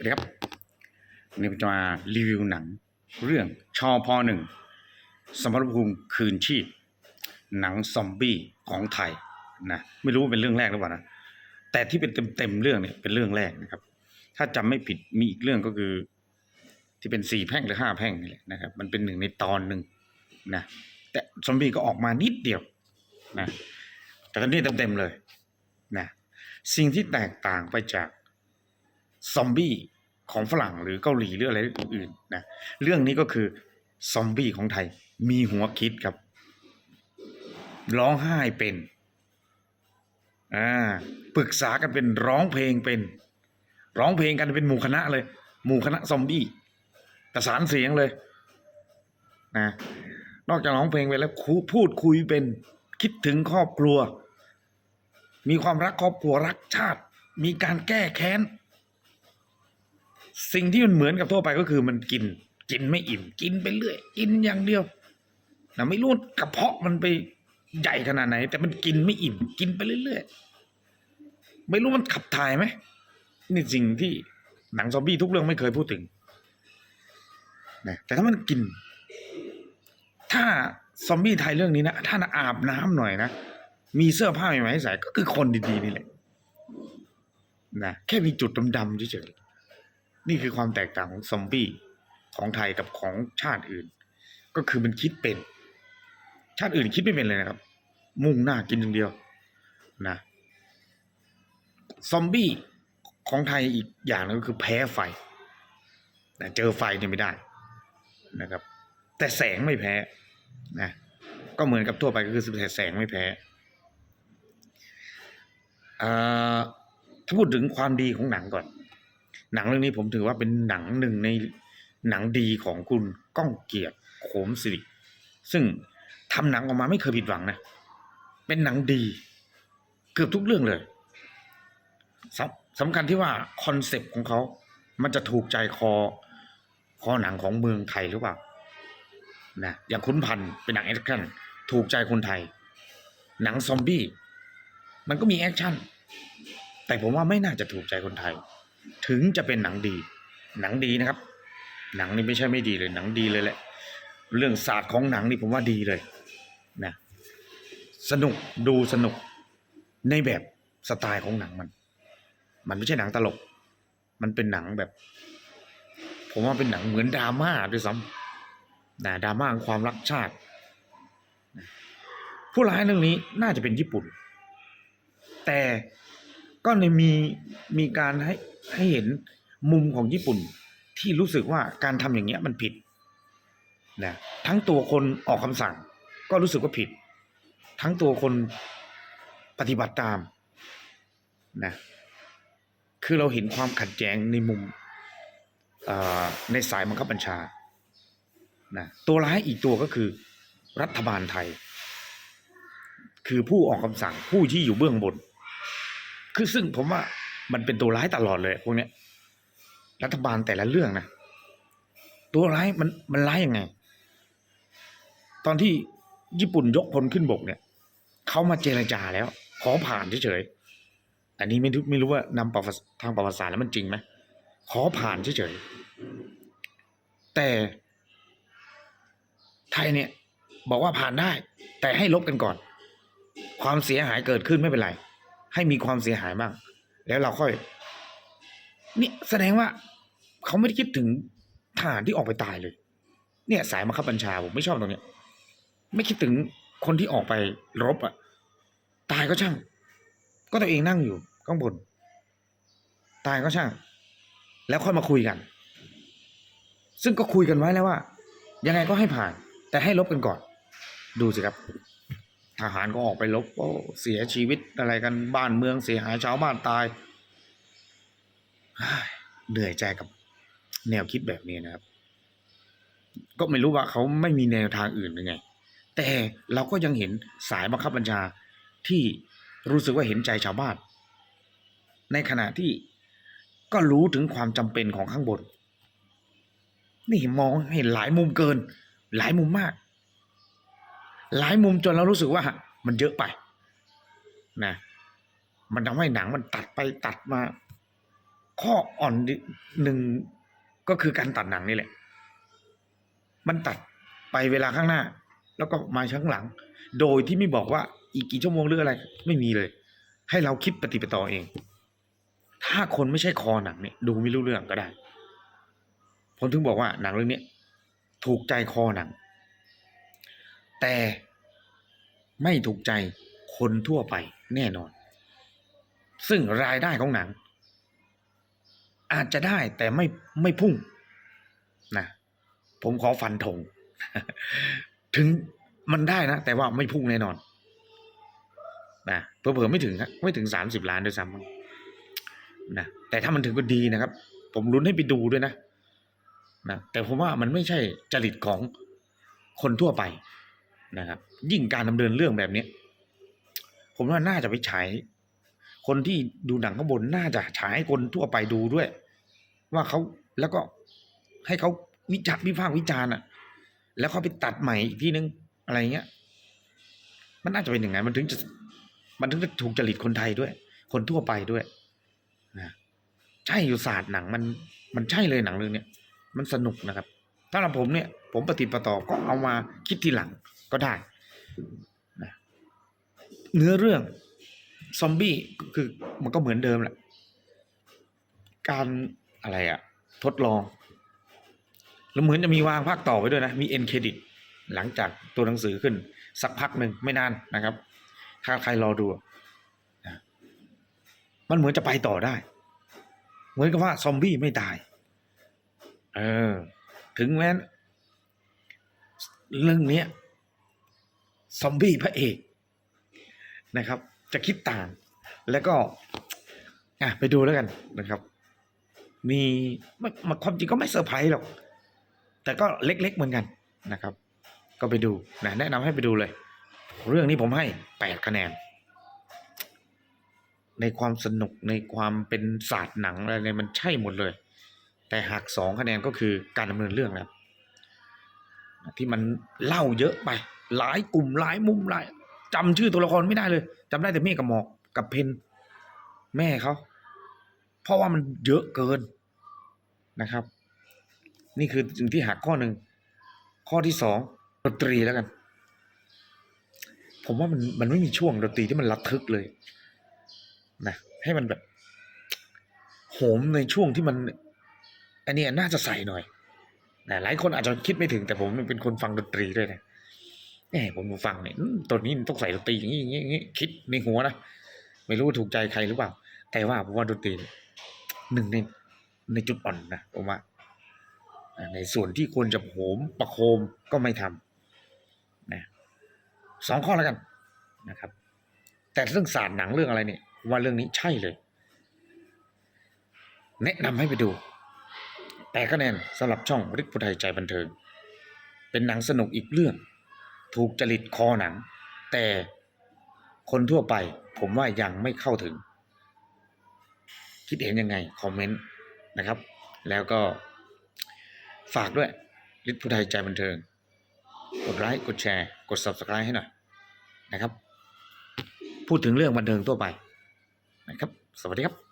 สวัสดีครับวันนี้ผมจะมารีวิวหนัง เรื่องชอพอหนึ่งสมรภูมิคืนชีพ หนังซอมบี้ของไทยนะไม่รู้ว่าเป็นเรื่องแรกหรือเปล่านะแต่ที่เป็นเต็มๆเรื่องเนี่ยเป็นเรื่องแรกนะครับ ถ้าจำไม่ผิดมีอีกเรื่องก็คือ ที่เป็นสี่แพ่งหรือห้าแพ่งนี่แหละนะครับ มันเป็นหนึ่งในตอนหนึ่งนะแต่ซอมบี้ก็ออกมานิดเดียวนะแต่ตอนนี้เต็มๆเลยนะสิ่งที่แตกต่างไปจาก ซอมบี้ของฝรั่งหรือเกาหลีหรืออะไรอื่นๆนะเรื่องนี้ก็คือซอมบี้ของไทยมีหัวคิดครับ ร้องไห้เป็นอ่าปรึกษากันเป็นร้องเพลงเป็น ร้องเพลงกันเป็นหมู่คณะเลย หมู่คณะซอมบี้ประสานเสียงเลยนะนอกจากร้องเพลงไปแล้วพูดคุยเป็นคิดถึงครอบครัว มีความรักครอบครัวรักชาติ มีการแก้แค้น สิ่งที่มันเหมือนกับทั่วไปก็คือมันกิน กินไม่อิ่ม กินไปเรื่อย กินอย่างเดียวนะไม่รู้กระเพาะมันไปใหญ่ขนาดไหน แต่มันกินไม่อิ่ม กินไปเรื่อยๆไม่รู้มันขับถ่ายไหมนี่สิ่งที่หนังซอมบี้ทุกเรื่องไม่เคยพูดถึงนะแต่ถ้ามันกิน ถ้าซอมบี้ไทยเรื่องนี้นะถ้าอาบน้ำหน่อยนะมีเสื้อผ้าใหม่ๆให้ใส่ก็คือคนดีๆนี่แหละนะแค่มีจุดดำๆเฉยๆ นี่คือความแตกต่างของซอมบี้ของไทยกับของชาติอื่น ก็คือมันคิดเป็น ชาติอื่นคิดไม่เป็นเลยนะครับ มุ่งหน้ากินอย่างเดียวนะซอมบี้ของไทยอีกอย่างหนึงก็คือแพ้ไฟนะเจอไฟเนี่ยไม่ได้นะครับ แต่แสงไม่แพ้นะก็เหมือนกับทั่วไปก็คือแสงไม่แพ้อ่าถ้าพูดถึงความดีของหนังก่อน หนังเรื่องนี้ผมถือว่าเป็นหนังหนึ่งในหนังดีของคุณก้องเกียรติโขมสิริซึ่งทำหนังออกมาไม่เคยผิดหวังนะ เป็นหนังดี เกือบทุกเรื่องเลยสำสำคัญที่ว่าคอนเซปต์ของเขา มันจะถูกใจคอ คอหนังของเมืองไทยหรือเปล่า นะ อย่างคุณพันเป็นหนังแอคชั่น ถูกใจคนไทย หนังซอมบี้ มันก็มีแอคชั่น แต่ผมว่าไม่น่าจะถูกใจคนไทย ถึงจะเป็นหนังดี หนังดีนะครับ หนังนี่ไม่ใช่ไม่ดีเลยหนังดีเลยแหละ เรื่องศาสตร์ของหนังนี่ผมว่าดีเลยนะสนุกดูสนุกในแบบสไตล์ของหนังมัน มันไม่ใช่หนังตลก มันเป็นหนังแบบ ผมว่าเป็นหนังเหมือนดราม่าด้วยซ้ำนะดราม่าความรักชาติผู้ร้ายเรื่องนี้น่าจะเป็นญี่ปุ่น แต่ ก็ในมีมีการให้ให้เห็นมุมของญี่ปุ่นที่รู้สึกว่าการทำอย่างเงี้ยมันผิดนะทั้งตัวคนออกคำสั่ง ก็รู้สึกว่าผิด ทั้งตัวคนปฏิบัติตามนะคือเราเห็นความขัดแย้งในมุมในสายบังคับบัญชานะตัวร้ายอีกตัวก็คือรัฐบาลไทย คือผู้ออกคำสั่งผู้ที่อยู่เบื้องบน คือซึ่งผมว่ามันเป็นตัวร้ายตลอดเลยพวกเนี้ยรัฐบาลแต่ละเรื่องนะตัวร้ายมันมันร้ายยังไง ตอนที่ญี่ปุ่นยกพลขึ้นบกเนี่ยเขามาเจรจาแล้ว ขอผ่านเฉยๆอันนี้ไม่รู้ไม่รู้ว่านำปทางประวัติศาสตร์แล้วมันจริงไหมขอผ่านเฉยๆแต่ไทยเนี่ย บอกว่าผ่านได้ แต่ให้ลบกันก่อน ความเสียหายเกิดขึ้นไม่เป็นไร ให้มีความเสียหายบ้าง แล้วเราค่อยเนี่ยแสดงว่าเขาไม่ได้คิดถึงทหารที่ออกไปตายเลย เนี่ยสายบังคับบัญชาผมไม่ชอบตรงเนี้ย ไม่คิดถึงคนที่ออกไปรบอะ ตายก็ช่าง ก็ตัวเองนั่งอยู่ข้างบน ตายก็ช่าง แล้วค่อยมาคุยกัน ซึ่งก็คุยกันไว้แล้วว่า ยังไงก็ให้ผ่าน แต่ให้ลบกันก่อน ดูสิครับ ทหารก็ออกไปลบโอ้เสียชีวิตอะไรกันบ้านเมืองเสียหายชาวบ้านตายเหนื่อยใจกับแนวคิดแบบนี้นะครับ ก็ไม่รู้ว่าเขาไม่มีแนวทางอื่นหรือไง แต่เราก็ยังเห็นสายบังคับบัญชาที่รู้สึกว่าเห็นใจชาวบ้าน ในขณะที่ก็รู้ถึงความจำเป็นของข้างบน นี่มองเห็นหลายมุมเกิน หลายมุมมาก หลายมุมจนเรารู้สึกว่า มันเยอะไปนะมันทำให้หนังมันตัดไปตัดมา ข้ออ่อนหนึ่งก็คือการตัดหนังนี่แหละ มันตัดไปเวลาข้างหน้า แล้วก็มาข้างหลัง โดยที่ไม่บอกว่าอีกกี่ชั่วโมงหรืออะไร ไม่มีเลย ให้เราคิดปฏิปต่อเอง ถ้าคนไม่ใช่คอหนังเนี่ยดูไม่รู้เรื่องก็ได้ผมถึงบอกว่าหนังเรื่องนี้ถูกใจคอหนัง แต่ไม่ถูกใจคนทั่วไปแน่นอน ซึ่งรายได้ของหนัง อาจจะได้แต่ไม่ไม่พุ่งนะผมขอฟันธงถึงมันได้นะ แต่ว่าไม่พุ่งแน่นอนนะเผื่อๆไม่ถึงครับไม่ถึงสามสิบล้านด้วยซ้ำนะแต่ถ้ามันถึงก็ดีนะครับ ผมลุ้นให้ไปดูด้วยนะนะแต่ผมว่ามันไม่ใช่จริตของคนทั่วไป นะครับ ยิ่งการดำเนินเรื่องแบบเนี้ยผมว่าน่าจะไปฉายคนที่ดูหนังข้างบนน่าจะฉายให้คนทั่วไปดูด้วย ว่าเขาแล้วก็ให้เขาวิจารวิพากษ์วิจารณ์อะ แล้วเขาไปตัดใหม่อีกทีนึงอะไรเงี้ย มันน่าจะเป็นอย่างไงมันถึงจะ มันถึงจะถูกจริตคนไทยด้วย คนทั่วไปด้วยนะใช่อยู่ศาสตร์หนังมัน มันใช่เลยหนังเรื่องเนี้ยมันสนุกนะครับถ้าเราผมเนี่ย ผมปฏิปต่อก็เอามาคิดทีหลัง ก็ได้นะเนื้อเรื่องซอมบี้คือมันก็เหมือนเดิมแหละ การอะไรอะทดลอง แล้วเหมือนจะมีวางภาคต่อไว้ด้วยนะ มีเอ็นเครดิต หลังจากตัวหนังสือขึ้น สักพักหนึ่งไม่นานนะครับ ถ้าใครรอดูนะมันเหมือนจะไปต่อได้ เหมือนกับว่าซอมบี้ไม่ตาย เออ ถึงแม้เรื่องเนี้ย ซอมบี้พระเอกนะครับ จะคิดต่าง แล้วก็อะไปดูแล้วกันนะครับ มีไม่มาความจริงก็ไม่เซอร์ไพรส์หรอก แต่ก็เล็กๆเหมือนกันนะครับ ก็ไปดูนะแนะนำให้ไปดูเลย เรื่องนี้ผมให้แปดคะแนน ในความสนุกในความเป็นศาสตร์หนังอะไรเนี่ยมันใช่หมดเลย แต่หักสองคะแนนก็คือการดำเนินเรื่องแล้วที่มันเล่าเยอะไป หลายกลุ่มหลายมุมหลายจำชื่อตัวละครไม่ได้เลยจำได้แต่เมฆกับหมอกกับเพนแม่เขาเพราะว่ามันเยอะเกินนะครับ นี่คือสิ่งที่หักข้อหนึ่งข้อที่สองดนตรีแล้วกัน ผมว่ามันมันไม่มีช่วงดนตรีที่มันระทึกเลยนะให้มันแบบโหมในช่วงที่มัน อันนี้น่าจะใส่หน่อยนะหลายคนอาจจะคิดไม่ถึงแต่ผมเป็นคนฟังดนตรีด้วยนะ แหมผมฟังเนี่ยตัวนี้มันต้องใส่ดนตรีอย่างนี้อย่างนี้อย่างนี้คิดในหัวนะไม่รู้ถูกใจใครหรือเปล่า แต่ว่าผมว่าดนตรีเนี่ยหนึ่งในในจุดอ่อนนะผมว่าในส่วนที่ควรจะโหมประโคมก็ไม่ทำนะสองข้อแล้วกันนะครับ แต่เรื่องศาสตร์หนังเรื่องอะไรเนี่ย ว่าเรื่องนี้ใช่เลย แนะนำให้ไปดู แต่คะแนนสำหรับช่องริกพุไทยใจบันเทิง เป็นหนังสนุกอีกเรื่อง ถูกจริตคอหนัง แต่คนทั่วไปผมว่ายังไม่เข้าถึง คิดเห็นยังไง คอมเมนต์นะครับ แล้วก็ฝากด้วยริกพุไทยใจบันเทิง กดไลค์กดแชร์ กด subscribe ให้หน่อยนะครับ พูดถึงเรื่องบันเทิงทั่วไปนะครับ สวัสดีครับ